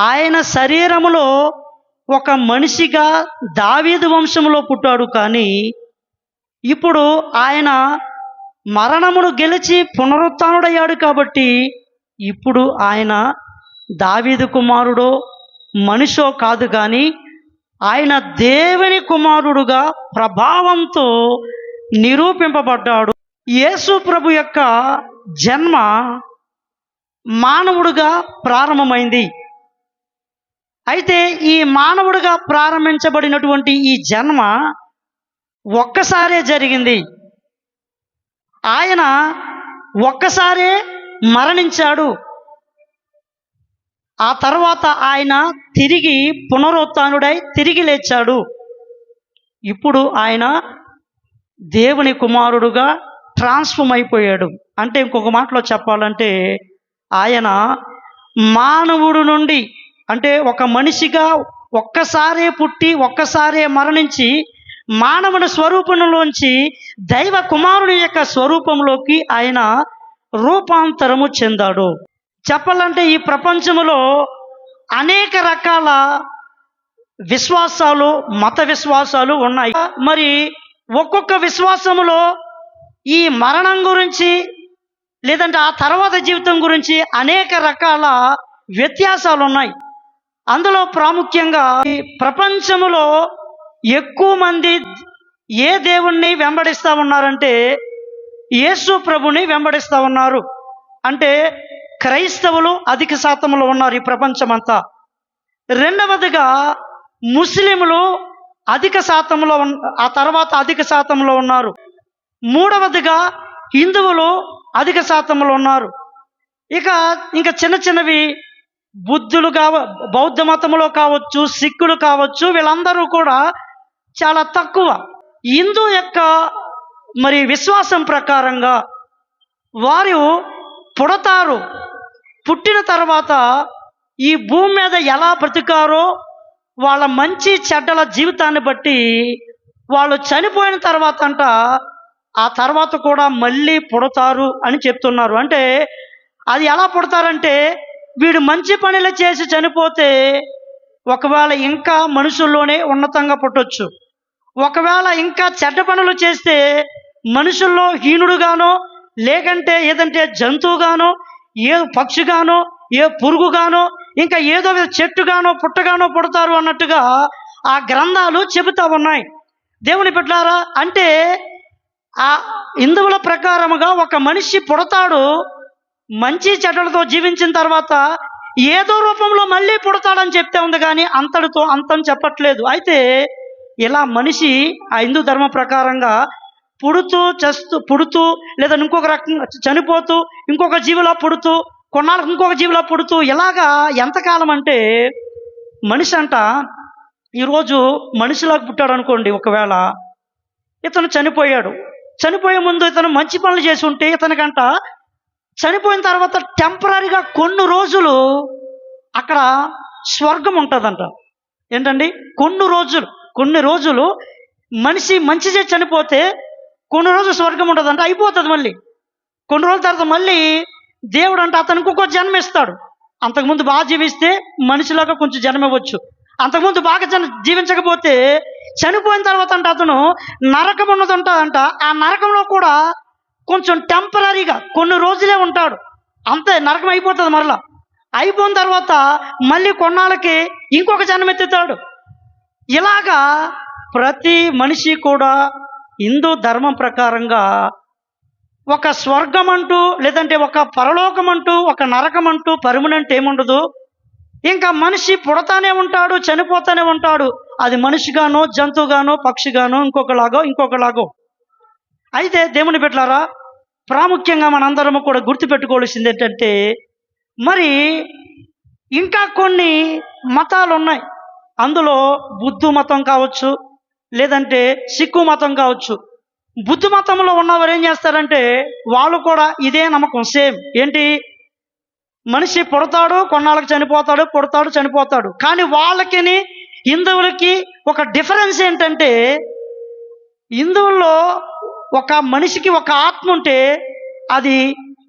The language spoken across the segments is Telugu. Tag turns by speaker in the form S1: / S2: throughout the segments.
S1: ఆయన శరీరములో ఒక మనిషిగా దావీదు వంశంలో పుట్టాడు కానీ ఇప్పుడు ఆయన మరణమును గెలిచి పునరుత్డయ్యాడు కాబట్టి ఇప్పుడు ఆయన దావీదు కుమారుడో మనిషో కాదు కానీ ఆయన దేవుని కుమారుడుగా ప్రభావంతో నిరూపింపబడ్డాడు. యేసు ప్రభు యొక్క జన్మ మానవుడుగా ప్రారంభమైంది. అయితే ఈ మానవుడిగా ప్రారంభించబడినటువంటి ఈ జన్మ ఒక్కసారే జరిగింది. ఆయన ఒక్కసారే మరణించాడు. ఆ తర్వాత ఆయన తిరిగి పునరుత్డై తిరిగి లేచాడు. ఇప్పుడు ఆయన దేవుని కుమారుడుగా ట్రాన్స్ఫార్మ్ అయిపోయాడు. అంటే ఇంకొక మాటలో చెప్పాలంటే ఆయన మానవుడు నుండి అంటే ఒక మనిషిగా ఒక్కసారే పుట్టి ఒక్కసారే మరణించి మానవుని స్వరూపంలోంచి దైవ కుమారుని యొక్క స్వరూపంలోకి ఆయన రూపాంతరము చెందాడు. చెప్పాలంటే ఈ ప్రపంచంలో అనేక రకాల విశ్వాసాలు మత విశ్వాసాలు ఉన్నాయి. మరి ఒక్కొక్క విశ్వాసములో ఈ మరణం గురించి లేదంటే ఆ తర్వాత జీవితం గురించి అనేక రకాల వ్యత్యాసాలు ఉన్నాయి. అందులో ప్రాముఖ్యంగా ఈ ప్రపంచములో ఎక్కువ మంది ఏ దేవుణ్ణి వెంబడిస్తూ ఉన్నారంటే యేసు ప్రభుని వెంబడిస్తా ఉన్నారు. అంటే క్రైస్తవులు అధిక శాతంలో ఉన్నారు ఈ ప్రపంచమంతా. రెండవదిగా ముస్లింలు అధిక శాతంలో ఆ తర్వాత అధిక శాతంలో ఉన్నారు. మూడవదిగా హిందువులు అధిక శాతంలో ఉన్నారు. ఇక ఇంకా చిన్న చిన్నవి బుద్ధులు కావ బౌద్ధ మతంలో కావచ్చు సిక్కులు కావచ్చు వీళ్ళందరూ కూడా చాలా తక్కువ. హిందూ యొక్క మరి విశ్వాసం ప్రకారంగా వారు పుడతారు. పుట్టిన తర్వాత ఈ భూమి మీద ఎలా బ్రతికారో వాళ్ళ మంచి చెడ్డల జీవితాన్ని బట్టి వాళ్ళు చనిపోయిన తర్వాత అంట ఆ తర్వాత కూడా మళ్ళీ పుడతారు అని చెప్తున్నారు. అంటే అది ఎలా పుడతారంటే వీడు మంచి పనులు చేసి చనిపోతే ఒకవేళ ఇంకా మనుషుల్లోనే ఉన్నతంగా పుట్టొచ్చు. ఒకవేళ ఇంకా చెడ్డ పనులు చేస్తే మనుషుల్లో హీనుడుగానో లేకంటే ఏదంటే జంతువుగానో ఏ పక్షిగానో ఏ పురుగుగానో ఇంకా ఏదో చెట్టుగానో పుట్టగానో పుడతారు అన్నట్టుగా ఆ గ్రంథాలు చెబుతా ఉన్నాయి. దేవుని పెట్టారా అంటే ఆ హిందువుల ప్రకారముగా ఒక మనిషి పుడతాడు మంచి చెడ్డలతో జీవించిన తర్వాత ఏదో రూపంలో మళ్ళీ పుడతాడని చెప్తే ఉంది కానీ అంతటితో అంతం చెప్పట్లేదు. అయితే ఇలా మనిషి ఆ హిందూ ధర్మ ప్రకారంగా పుడుతూ చస్తూ పుడుతూ లేదా ఇంకొక రకంగా చనిపోతూ ఇంకొక జీవిలా పుడుతూ కొన్నాళ్ళకి ఇంకొక జీవిలా పుడుతూ ఇలాగా ఎంతకాలం అంటే మనిషి అంట ఈరోజు మనిషిలాగా పుట్టాడు అనుకోండి ఒకవేళ ఇతను చనిపోయాడు. చనిపోయే ముందు ఇతను మంచి పనులు చేసి ఉంటే ఇతనికంట చనిపోయిన తర్వాత టెంపరీగా కొన్ని రోజులు అక్కడ స్వర్గం ఉంటుందంట. ఏంటండి? కొన్ని రోజులు కొన్ని రోజులు మనిషి మంచి చేసి చనిపోతే కొన్ని రోజులు స్వర్గం ఉంటుందంట అయిపోతుంది మళ్ళీ. కొన్ని రోజుల తర్వాత మళ్ళీ దేవుడు అంటే అతనికి ఇంకో జన్మ ఇస్తాడు. అంతకుముందు బాగా జీవిస్తే మనిషిలాగా కొంచెం జన్మ ఇవ్వచ్చు. అంతకుముందు బాగా జన జీవించకపోతే చనిపోయిన తర్వాత అంటే అతను నరకం ఉన్నదంట ఆ నరకంలో కూడా కొంచెం టెంపరీగా కొన్ని రోజులే ఉంటాడు. అంతే నరకం అయిపోతుంది మరలా. అయిపోయిన తర్వాత మళ్ళీ కొన్నాళ్ళకి ఇంకొక జన్మెత్తుతాడు. ఇలాగా ప్రతి మనిషి కూడా హిందూ ధర్మం ప్రకారంగా ఒక స్వర్గం అంటూ లేదంటే ఒక పరలోకం అంటూ ఒక నరకం అంటూ పర్మనెంట్ ఏముండదు. ఇంకా మనిషి పుడతానే ఉంటాడు చనిపోతానే ఉంటాడు. అది మనిషిగానో జంతువుగానో పక్షిగానో ఇంకొకలాగో ఇంకొకలాగో. అయితే దేవుని బిడ్డలారా ప్రాముఖ్యంగా మనందరము కూడా గుర్తుపెట్టుకోవాల్సింది ఏంటంటే మరి ఇంకా కొన్ని మతాలు ఉన్నాయి అందులో బుద్ధు మతం కావచ్చు లేదంటే సిక్కు మతం కావచ్చు. బుద్ధు మతంలో ఉన్నవారు ఏం చేస్తారంటే వాళ్ళు కూడా ఇదే నమ్మకం సేమ్. ఏంటి? మనిషి పుడతాడు కొన్నాళ్ళకి చనిపోతాడు పుడతాడు చనిపోతాడు. కానీ వాళ్ళకిని హిందువులకి ఒక డిఫరెన్స్ ఏంటంటే హిందువుల్లో ఒక మనిషికి ఒక ఆత్మ ఉంటే అది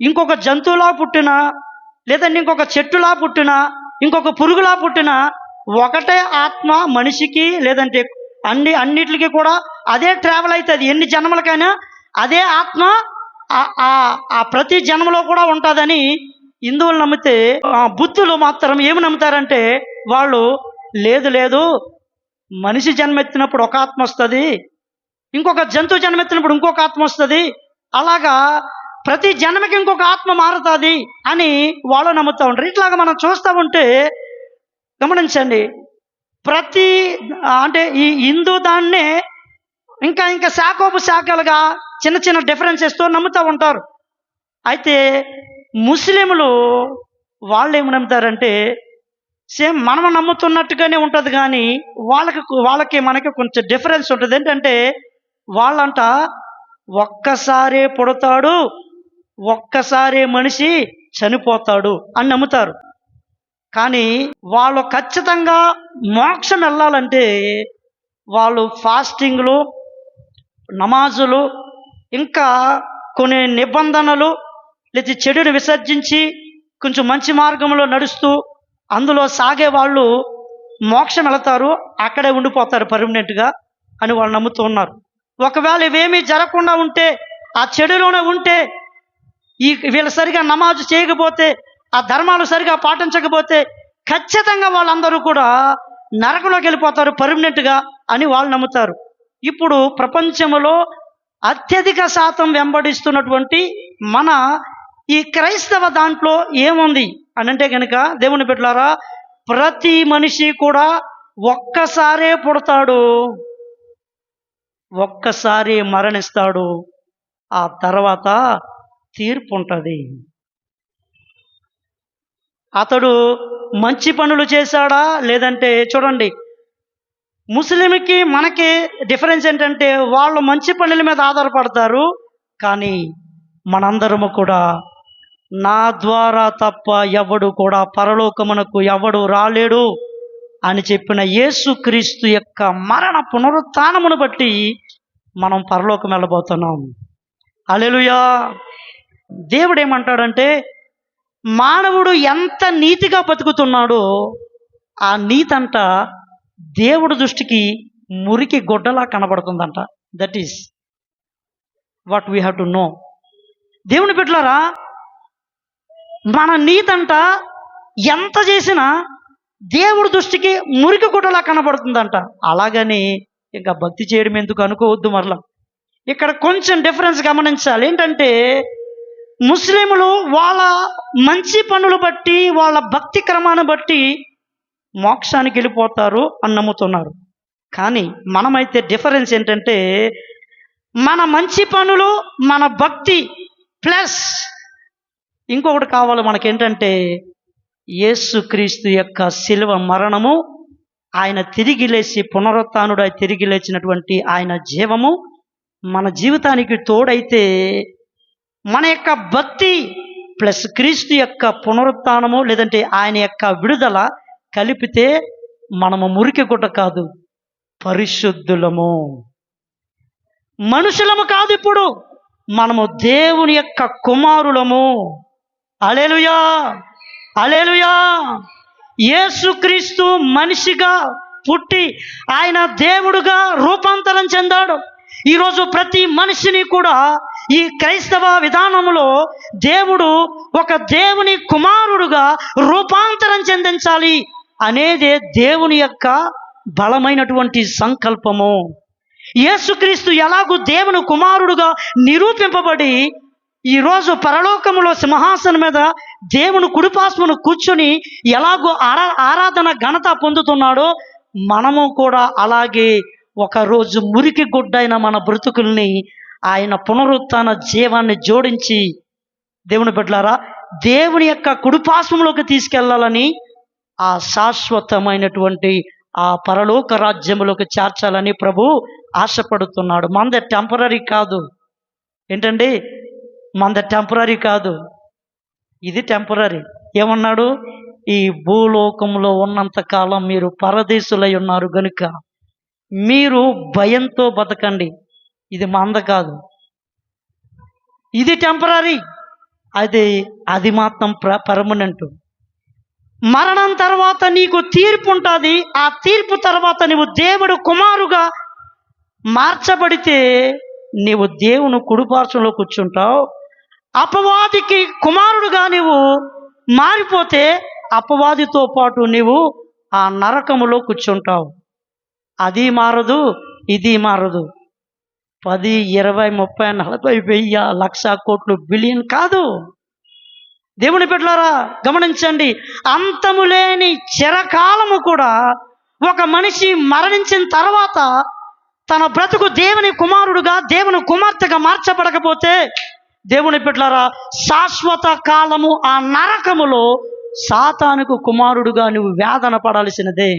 S1: ఇంకొక జంతువులా పుట్టినా లేదంటే ఇంకొక చెట్టులా పుట్టినా ఇంకొక పురుగులా పుట్టిన ఒకటే ఆత్మ మనిషికి లేదంటే అన్ని అన్నిటికీ కూడా అదే ట్రావెల్ అవుతుంది. ఎన్ని జన్మలకైనా అదే ఆత్మ ఆ- ఆ- ప్రతి జన్మలో కూడా ఉంటుందని హిందువులు నమ్మితే బుద్ధులు మాత్రం ఏమి నమ్ముతారంటే వాళ్ళు లేదు లేదు మనిషి జన్మ ఎత్తినప్పుడు ఒక ఆత్మ వస్తుంది ఇంకొక జంతువు జన్మెత్తినప్పుడు ఇంకొక ఆత్మ వస్తుంది. అలాగా ప్రతి జన్మకి ఇంకొక ఆత్మ మారుతుంది అని వాళ్ళు నమ్ముతూ ఉంటారు. ఇట్లాగా మనం చూస్తూ ఉంటే గమనించండి. ప్రతి అంటే ఈ హిందూ దాన్నే ఇంకా ఇంకా శాఖోపు శాఖలుగా చిన్న చిన్న డిఫరెన్సెస్తో నమ్ముతూ ఉంటారు. అయితే ముస్లింలు వాళ్ళు ఏమి నమ్ముతారంటే సేమ్ మనం నమ్ముతున్నట్టుగానే ఉంటుంది కానీ వాళ్ళకి వాళ్ళకి మనకి కొంచెం డిఫరెన్స్ ఉంటుంది. ఏంటంటే వాళ్ళంట ఒక్కసారే పుడతాడు ఒక్కసారే మనిషి చనిపోతాడు అని నమ్ముతారు. కానీ వాళ్ళు ఖచ్చితంగా మోక్షం వెళ్ళాలంటే వాళ్ళు ఫాస్టింగ్లు నమాజులు ఇంకా కొన్ని నిబంధనలు లేదా చెడుని విసర్జించి కొంచెం మంచి మార్గంలో నడుస్తూ అందులో సాగే వాళ్ళు మోక్షం వెళతారు అక్కడే ఉండిపోతారు పర్మనెంట్గా అని వాళ్ళు నమ్ముతూ ఉన్నారు. ఒకవేళ ఇవేమీ జరగకుండా ఉంటే ఆ చెడులోనే ఉంటే ఈ వీళ్ళు సరిగా నమాజు చేయకపోతే ఆ ధర్మాలు సరిగా పాటించకపోతే ఖచ్చితంగా వాళ్ళందరూ కూడా నరకంలోకి వెళ్ళిపోతారు పర్మనెంట్గా అని వాళ్ళు నమ్ముతారు. ఇప్పుడు ప్రపంచంలో అత్యధిక శాతం వెంబడిస్తున్నటువంటి మన ఈ క్రైస్తవ దాంట్లో ఏముంది అని అంటే కనుక దేవుని బిడ్డలారా ప్రతి మనిషి కూడా ఒక్కసారే పుడతాడు. ఒక్కసారి మరణిస్తాడు ఆ తర్వాత తీర్పు ఉంటుంది అతడు మంచి పనులు చేశాడా లేదంటే చూడండి ముస్లింకి మనకి డిఫరెన్స్ ఏంటంటే వాళ్ళు మంచి పనుల మీద ఆధారపడతారు కానీ మనందరము కూడా నా ద్వారా తప్ప ఎవడు కూడా పరలోకమునకు ఎవడు రాలేడు. అని చెప్పిన యేసుక్రీస్తు యొక్క మరణ పునరుత్నమును బట్టి మనం పరలోకం వెళ్ళబోతున్నాం. అలెలుయా దేవుడు ఏమంటాడంటే మానవుడు ఎంత నీతిగా బతుకుతున్నాడో ఆ నీతంట దేవుడు దృష్టికి మురికి గొడ్డలా కనబడుతుందంట. That is what we have to know దేవుని బిడ్డలారా మన నీతంట ఎంత చేసినా దేవుడి దృష్టికి మురికి గుడ్డలా కనబడుతుందంట. అలాగని ఇంకా భక్తి చేయడం ఎందుకు అనుకోవద్దు మరలా. ఇక్కడ కొంచెం డిఫరెన్స్ గమనించాలి. ఏంటంటే ముస్లింలు వాళ్ళ మంచి పనులు బట్టి వాళ్ళ భక్తి క్రమాన్ని బట్టి మోక్షానికి వెళ్ళిపోతారు అని నమ్ముతున్నారు. కానీ మనమైతే డిఫరెన్స్ ఏంటంటే మన మంచి పనులు మన భక్తి ప్లస్ ఇంకొకటి కావాలి మనకేంటంటే యేసుక్రీస్తు యొక్క శిలువ మరణము ఆయన తిరిగి లేచి పునరుత్డై తిరిగి లేచినటువంటి ఆయన జీవము మన జీవితానికి తోడైతే మన యొక్క భక్తి ప్లస్ క్రీస్తు యొక్క పునరుత్నము లేదంటే ఆయన యొక్క విడుదల కలిపితే మనము మురికి గుడ్డ కాదు పరిశుద్ధులము. మనుషులము కాదు ఇప్పుడు మనము దేవుని యొక్క కుమారులము. అలెలుయా అలేలుయా యేసుక్రీస్తు మనిషిగా పుట్టి ఆయన దేవుడుగా రూపాంతరం చెందాడు. ఈరోజు ప్రతి మనిషిని కూడా ఈ క్రైస్తవ విధానంలో దేవుడు ఒక దేవుని కుమారుడుగా రూపాంతరం చెందించాలి అనేదే దేవుని యొక్క బలమైనటువంటి సంకల్పము. యేసుక్రీస్తు ఎలాగూ దేవుని కుమారుడుగా నిరూపింపబడి ఈరోజు పరలోకములో సింహాసనం మీద దేవుని కుడిపాస్మను కూర్చుని ఎలాగో ఆరా ఆరాధన ఘనత పొందుతున్నాడో మనము కూడా అలాగే ఒకరోజు మురికి గుడ్డైన మన బ్రతుకుల్ని ఆయన పునరుత్న జీవాన్ని జోడించి దేవుని బిడ్డలారా దేవుని యొక్క కుడిపాశ్వంలోకి తీసుకెళ్ళాలని ఆ శాశ్వతమైనటువంటి ఆ పరలోక రాజ్యములోకి చేర్చాలని ప్రభు ఆశపడుతున్నాడు. మంద టెంపరీ కాదు. ఏంటండి? మంద టెంపరీ కాదు. ఇది టెంపరీ ఏమన్నాడు? ఈ భూలోకంలో ఉన్నంత కాలం మీరు పరదేశులై ఉన్నారు గనుక మీరు భయంతో బతకండి. ఇది మంద కాదు. ఇది టెంపరీ అది అది మాత్రం ప్ర పర్మనెంట్ మరణం తర్వాత నీకు తీర్పు ఉంటుంది. ఆ తీర్పు తర్వాత నీవు దేవుడు కుమారుగా మార్చబడితే నీవు దేవుని కుడిపార్చంలో కూర్చుంటావు. అపవాదికి కుమారుడుగా నీవు మారిపోతే అపవాదితో పాటు నీవు ఆ నరకములో కూర్చుంటావు. అది మారదు ఇది మారదు. పది ఇరవై ముప్పై నలభై వెయ్యి లక్ష కోట్లు బిలియన్ కాదు. దేవుని పెట్టారా గమనించండి అంతము లేని చిరకాలము కూడా ఒక మనిషి మరణించిన తర్వాత తన బ్రతుకు దేవుని కుమారుడుగా దేవుని కుమార్తెగా మార్చబడకపోతే దేవుని పెట్టారా శాశ్వత కాలము ఆ నరకములో సాతానుకు కుమారుడుగా నువ్వు వేదన పడాల్సినదే.